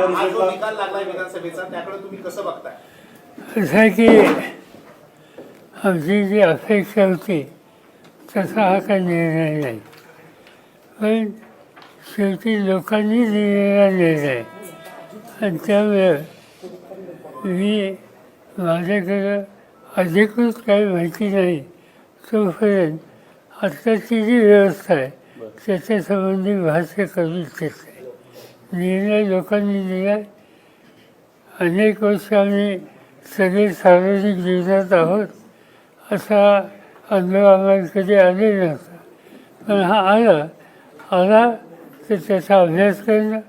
निकाल विधानसभेचा त्याकडे तुम्ही कसं बघताय? आहे की आमची जी अपेक्षा होती तसा हा काही निर्णय नाही. पण शेवटी लोकांनी दिलेला निर्णय आणि त्यामुळे मी माझ्याकडं अधिकृत काही माहिती नाही तोपर्यंत आत्ताची जी व्यवस्था आहे त्याच्यासंबंधी भाष्य करू इच्छित नाही निर्णय लोकांनी दिला अनेक वर्ष आम्ही सगळे सार्वजनिक जीवनात आहोत असा अनुभव आम्हाला कधी आले नव्हता. पण हा आला. आला तर त्याचा अभ्यास करणं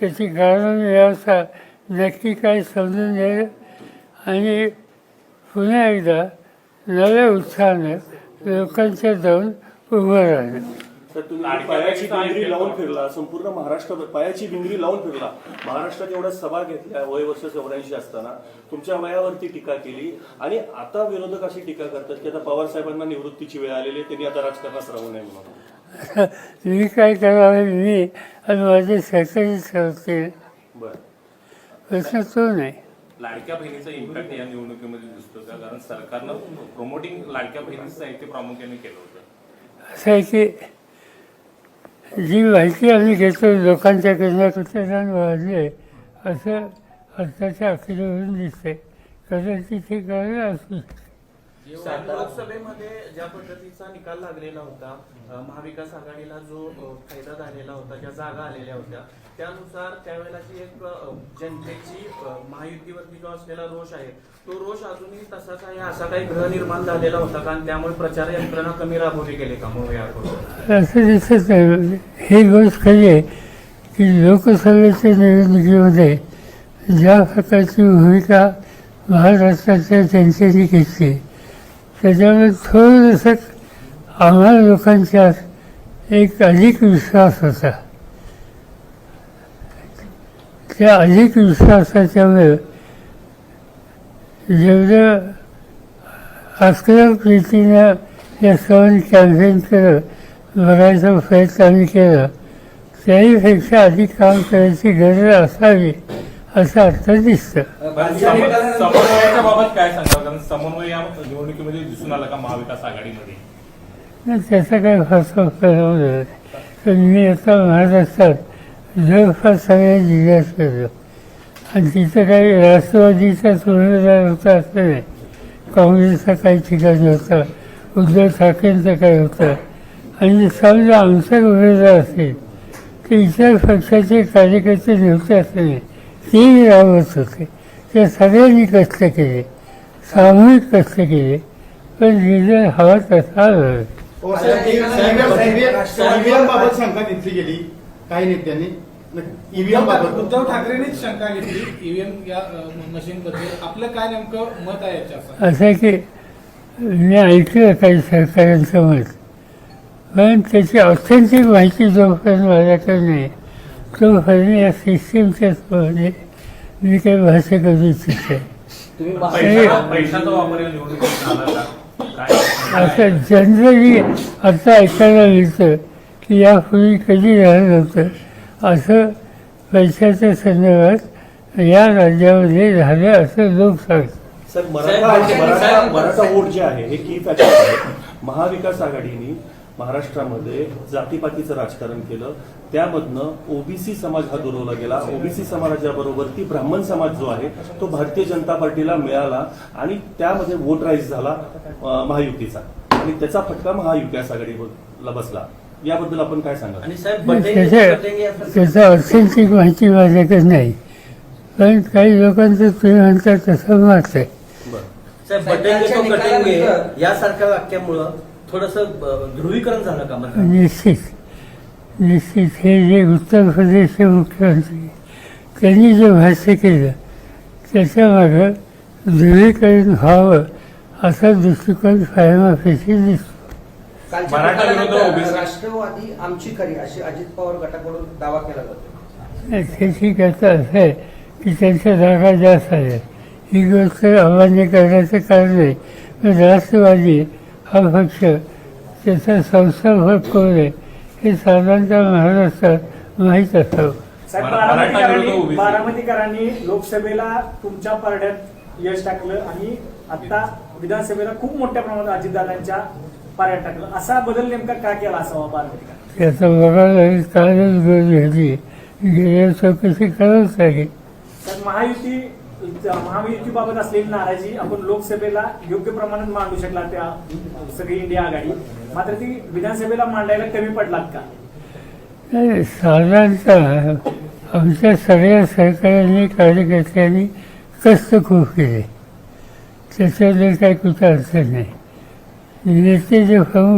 त्याची कारण व्यवस्था नक्की काय समजून घ्यायला आणि पुन्हा एकदा नव्या उत्साहानं लोकांच्या जाऊन उभं राहणं. तर तुम्ही पायाची भिंगरी लावून फिरला संपूर्ण महाराष्ट्र पायाची भिंगरी लावून फिरला. महाराष्ट्रात एवढ्या सभा घेतल्या वय वर्ष चौऱ्याऐंशी असताना. तुमच्या वयावरती टीका केली. आणि आता विरोधक अशी टीका करतात की आता पवार साहेबांना निवृत्तीची वेळ आलेली आहे त्यांनी आता राजकारणात राहू नये म्हणून. मी काय करावे मी आणि माझे सहकारी ठरवतील बरं. प्रश्न तो नाही. लाडक्या बहिणीचा इम्पॅक्ट या निवडणुकीमध्ये दिसतो का? कारण सरकारनं प्रमोटिंग लाडक्या बहिणीचं साहित्य प्रामुख्याने केलं होतं. असं आहे की जी माहिती आम्ही घेतो लोकांच्या कुठे जाऊन वाढले असं आत्ताच्या अखेरीवरून दिसते कदाचित हे कारण असू शकते. लोकसभेमध्ये ज्या पद्धतीचा निकाल लागलेला होता महाविकास आघाडीला जो फायदा झालेला होता ज्या जागा आलेल्या होत्या त्यानुसार त्यावेळेला जी एक जनतेची महायुतीवरती जो असलेला रोष आहे तो रोष अजूनही तसाच आहे असा काही ग्रह निर्माण झालेला होता का आणि त्यामुळे प्रचार यंत्रणा कमी राबवली गेली का? मग याकडून असं दिसत नाही ही गोष्ट खरी आहे की लोकसभेच्या निवडणुकीमध्ये ज्या प्रकारची भूमिका महाराष्ट्राच्या जनतेने घेतली त्याच्यामुळे थोडंसं आम्हाला लोकांच्या एक अधिक विश्वास होता. त्या अधिक विश्वासाच्यामुळे जेवढं आक्रमक रीतीनं या सण कॅम्पेन केलं बघायचा प्रयत्न आम्ही केला त्याहीपेक्षा अधिक काम करायची गरज असावी असं आता दिसतं. समन्वयाच्या बाबत काय सांगाल कारण समन्वय या निवडणुकीमध्ये दिसून आला का महाविकास आघाडीमध्ये? नाही, त्याचा काही पण मी आता महाराष्ट्रात जवळपास सगळ्या जिल्ह्यात फिरलो आणि तिथं काही राष्ट्रवादीचा उमेदवार होता असं नाही काँग्रेसचा काही ठिकाणी होता उद्धव ठाकरेंचं काही होतं आणि समजा आमचा उमेदवार असेल तर इतर पक्षाचे कार्यकर्ते नव्हते असं नाही. तेही राबत होते. त्या सगळ्यांनी कष्ट केले सामूहिक कष्ट केले पण रिझल्ट हवा तसा आला. ईव्हीएम बाबत शंका घेतली गेली. काही नेत्यांनी ईव्हीएम बाबत. उद्धव ठाकरेंनीच शंका घेतली. ईव्हीएम या मशीन बद्दल आपलं काय नेमकं मत आहे याच्यावर? असं आहे की मी ऐकलं काही सरकारांचं मत पण त्याची ऑथेंटिक माहिती जोपर्यंत माझ्याकडे नाही तोपर्यंत या सिस्टीमच्या मी काही भाष्य करू इच्छित आहे पैशाचा पैशाचा वापर या निवडणुकीत झाला का? काय? असं जनरली आता ऐकायला मिळतं की यापूर्वी कधी झालं नव्हतं. असं पैशाच्या संदर्भात या राज्यामध्ये झालं असं लोक सांगतात. सर मराठा मराठा मराठा वोट जे आहे हे की फॅक्टर आहे. महाविकास आघाडीने महाराष्ट्रामध्ये जातीपातीचं राजकारण केलं. त्यामधनं ओबीसी समाज हा दुरवला गेला. ओबीसी समाजाबरोबर ती ब्राह्मण समाज जो आहे तो भारतीय जनता पार्टीला मिळाला आणि त्यामध्ये वोट राईज झाला महायुतीचा. आणि त्याचा फटका महाविकास आघाडीला बसला. याबद्दल आपण काय सांगा आणि त्याचा ऑथेंटिक माहिती माझ्याकडे नाही. पण काही लोकांचं तुम्ही म्हणता तसं मत आहे बरं. साहेब बटेंगे तो कटेंगे यासारख्या वाक्यामुळं थोडस ध्रुवीकरण झालं का मग निश्चित. निश्चित. हे जे उत्तर प्रदेशचे मुख्यमंत्री त्यांनी जे भाष्य केलं त्याच्यामागं ध्रुवीकरण व्हावं असा दृष्टिकोन फायमाफेशी दिसतो. मराठा विरुद्ध ओबीसी राष्ट्रवादी आमची खरी अशी अजित पवार गटाकडून दावा केला जातो. त्याची कथा असं आहे की त्यांच्या जागा जास्त आल्या ही गोष्ट अमान्य करण्याचं कारण नाही पण राष्ट्रवादी हा पक्ष त्याचा संस्थापक कोण आहे हे साधारणतः महाराष्ट्रात माहीत असावं साहेब बारामतीकरांनी लोकसभेला तुमच्या पारड्यात यश टाकलं आणि आता विधानसभेला खूप मोठ्या प्रमाणात अजितदादांच्या पारड्यात टाकलं. असा बदल नेमका का केला असावा बारामतीकर त्याचा बघायला कालच गरज घेतली गेल्या चौकशी लागेल तर महायुती महायुतीबाबत असलेली नाराजी आपण लोकसभेला योग्य प्रमाणात मांडू शकला त्या सगळी इंडिया आघाडी. मात्र ती विधानसभेला मांडायला कमी पडलात का? नाही, साधारणतः आमच्या सगळ्या सहकार्यांनी कार्यकर्त्यांनी कष्ट खूप केले. त्याच्याबद्दल काही कुठं अडचण नाही. नेते जे प्रमुख